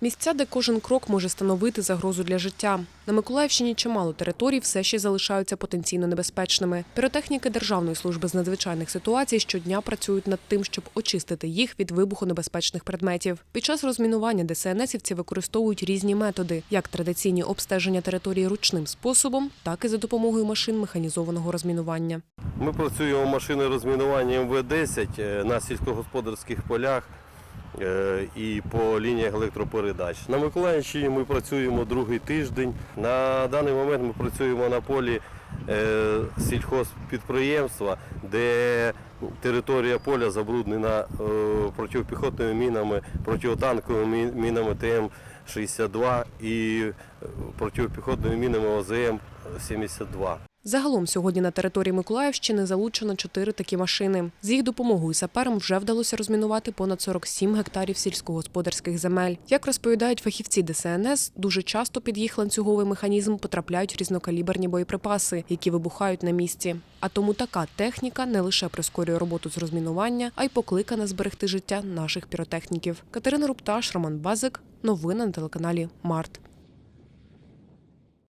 Місця, де кожен крок може становити загрозу для життя. На Миколаївщині чимало територій все ще залишаються потенційно небезпечними. Піротехніки Державної служби з надзвичайних ситуацій щодня працюють над тим, щоб очистити їх від вибухонебезпечних предметів. Під час розмінування ДСНСівці використовують різні методи, як традиційні обстеження території ручним способом, так і за допомогою машин механізованого розмінування. Ми працюємо машиною розмінування МВ-10 е, на сільськогосподарських полях і по лініях електропередач. На Миколаївщині ми працюємо другий тиждень. На даний момент ми працюємо на полі е, сільхозпідприємства, де територія поля забруднена е, протипіхотними мінами, протитанковими мінами ТМ-62 і е, протипіхотними мінами ОЗМ-72. Загалом сьогодні на території Миколаївщини залучено чотири такі машини. З їх допомогою саперам вже вдалося розмінувати понад 47 гектарів сільськогосподарських земель. Як розповідають фахівці ДСНС, дуже часто під їх ланцюговий механізм потрапляють різнокаліберні боєприпаси, які вибухають на місці. А тому така техніка не лише прискорює роботу з розмінування, а й покликана зберегти життя наших піротехніків. Катерина Рупташ, Роман Базик. Новини на телеканалі Март.